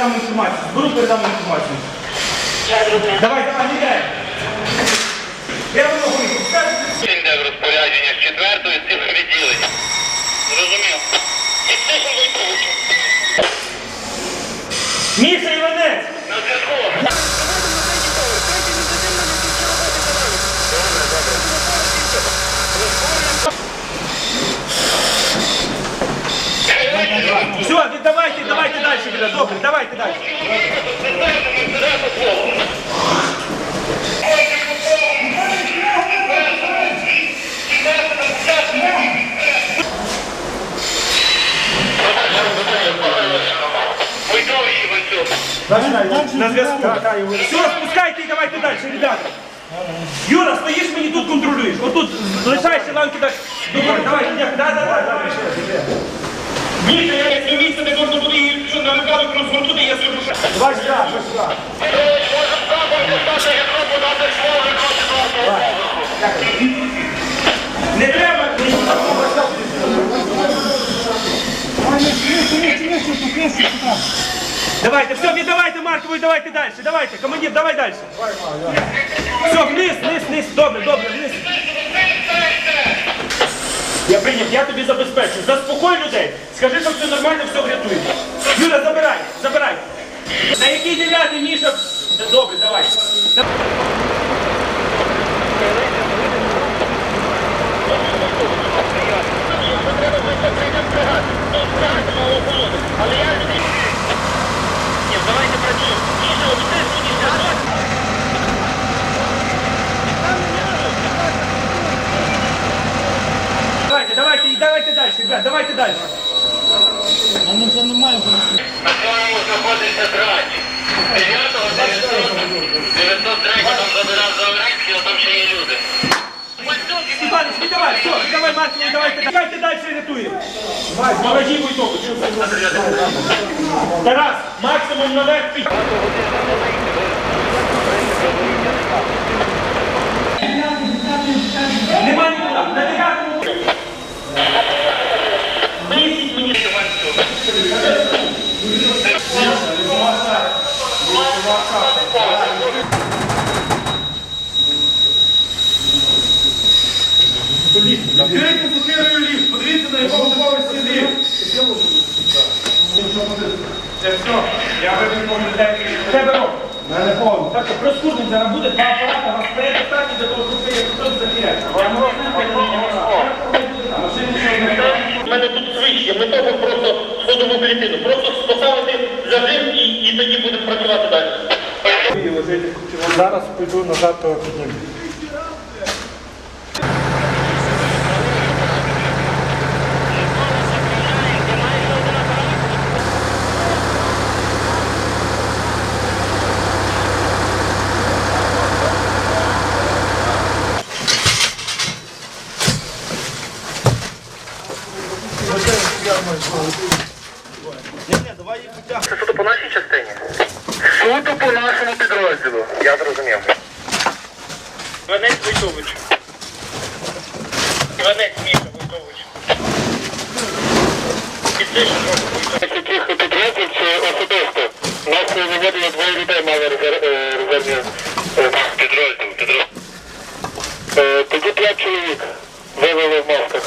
Передам інформацію. Зберу, передам інформацію. Давай, давай, не дай. Я вам говорю, скажете, в розпорядження з четвертої з цих відділень. давайте далі, Віра, добре, давайте далі. Видовище Ванцюк. На зв'язку. Все, спускайте і давайте далі, ребята. Юра, стоїш мені тут контролюєш. Отут лишайся ланки так. Добре, давай, дякую. Да, да, да, давай. Міша, я як місце, де можна буде її виклик розгорнути, я скажу, що... Давай сюди, давай сюди. Петрович, може запах слово проти Не треба. Давайте, все, віддавайте Маркову і давайте далі. Давайте, командир, давай далі. Все, вниз, вниз, вниз. Добре, добре, вниз. Я прийняв, я тобі забезпечу. Заспокой людей. Скажи, що все нормально, все врятує. Який дев'ятий, Міша? Добре, давай. Давайте працюємо. Міша, обіцяй мені зв'язок. Давайте, давайте, і давайте далі, ребят, давайте далі. На цьому знаходиться драч. Все, давайте, давайте далі рятуємо. Молоді витоку. Тарас, максимум наверх під. Нема нікуди, на дев'ятому. Мені Іванцю. Відкрийте закрию ліфт, подивіться на якому поверсі. Це все, я вибір людей. Тебе роб. Мене повно. Так, проскурник зараз буде, два апарати, вас стає достатньо для того, щоб ви хтось що У мене тут того просто поставити зажим і, і тоді будемо працювати далі. Зараз піду назад то підніму. Це суто по нашій частині? Суто по нашому підрозділу. Я зрозумів. Іванець Войтович. Іванець Міша Войтович. Підтиши трохи Войтович. Тихо підрозділ це особисто. Нас не виводило двоє людей, мали е, резервні е, підрозділ. Е, тоді п'ять чоловік вивели в мозку.